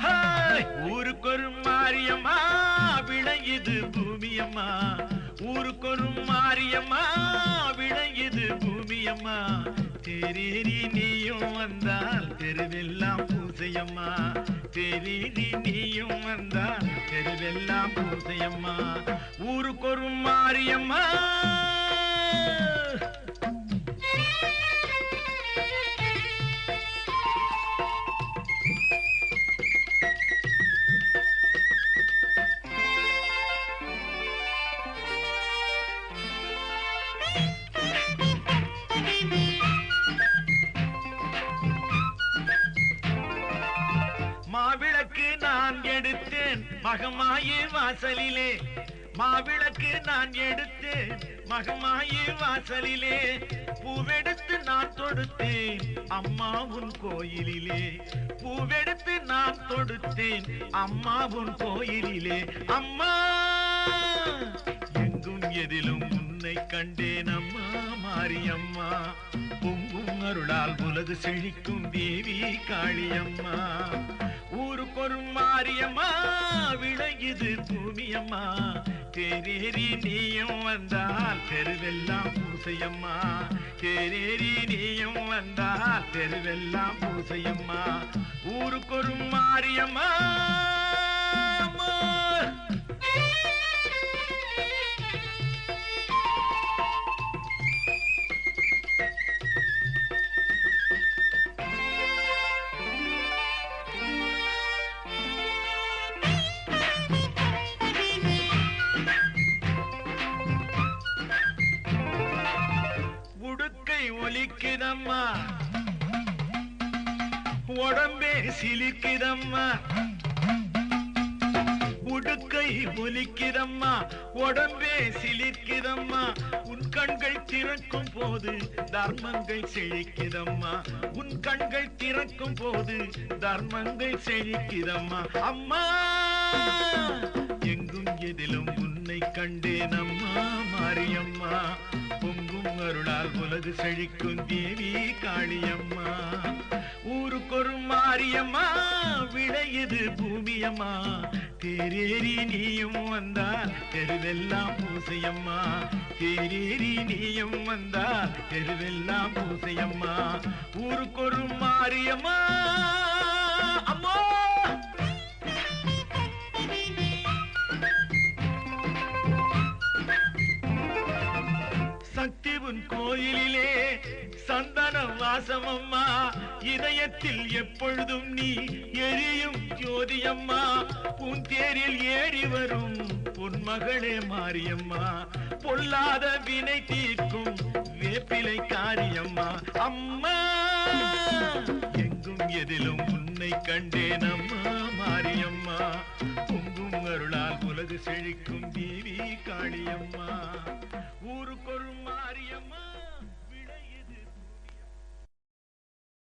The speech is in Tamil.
ஹாய்! ஊருக்கொரு மாரியம்மா விளையுது பூமியம்மா ஊருக்கொரும் மாரியம்மா விளையுது பூமியம்மா. தெரேரி நீயும் வந்தால் தெருவெல்லாம் பூசையம்மா. தெரேரி நீயும் வந்தால் தெருவெல்லாம் பூசையம்மா. ஊருக்கொரும் மாரியம்மா மாவிளக்கு நான் எடுத்தேன். மகமாயி வாசலிலே. மாவிளக்கு நான் எடுத்தேன். மகமாயி வாசலிலே. பூவெடுத்து நான் தொடுத்தேன். அம்மாவும் கோயிலிலே. பூவெடுத்து நான் தொடுத்தேன். அம்மாவும் கோயிலிலே. அம்மா! எங்கும் எதிலும் உன்னை கண்டேன் அம்மா மாரியம்மா. பொங்கும் அருளால் உலகு செழிக்கும் தேவி காளியம்மா. ஊருக்கொரு மாரியம்மா விளையுது பூமியம்மா. தேரேறி நீயும் வந்தால் தெருவெல்லாம் பூசையம்மா. தேரேறி நீயும் வந்தால் தெருவெல்லாம் பூசையம்மா. ஊருக்கொரு மாரியம்மா ஒலிக்குதம்மா. உடம்பே சிலிக்குதம்மா. உடுக்கை ஒலிக்குதம்மா. உடம்பே சிலிர்க்குதம்மா உன் கண்கள் திறக்கும் போது தர்மங்கள் செழிக்குதம்மா. உன் கண்கள் திறக்கும் போது தர்மங்கள் செழிக்குதம்மா. அம்மா எங்கும் எதிலும் உன்னை கண்டேன் உலகு செழிக்கும் தேவி காளியம்மா. ஊருக்கொரு மாரியம்மா விளையுது பூமியம்மா. தேரேறி நீயும் வந்தால் தெருவெல்லாம் பூசையம்மா. தேரேறி நீயும் வந்தால் தெருவெல்லாம் பூசையம்மா. ஊருக்கொரு மாரியம்மா உன் கோயிலிலே சந்தன வாசமம்மா. இதயத்தில் எப்பொழுதும் நீ எரியும் ஜோதியம்மா. உன் தேரில் ஏறி வரும் பொன்மகளே மாரியம்மா. பொல்லாத வினை தீர்க்கும் வேப்பிலை காரியம்மா. அம்மா எங்கும் எதிலும் உன்னை கண்டேன் அம்மா மாரியம்மா. பொங்கும் அருள் செழிக்கும் தீவி காளியம்மா. ஊருக்கொரு மாரியம்மா.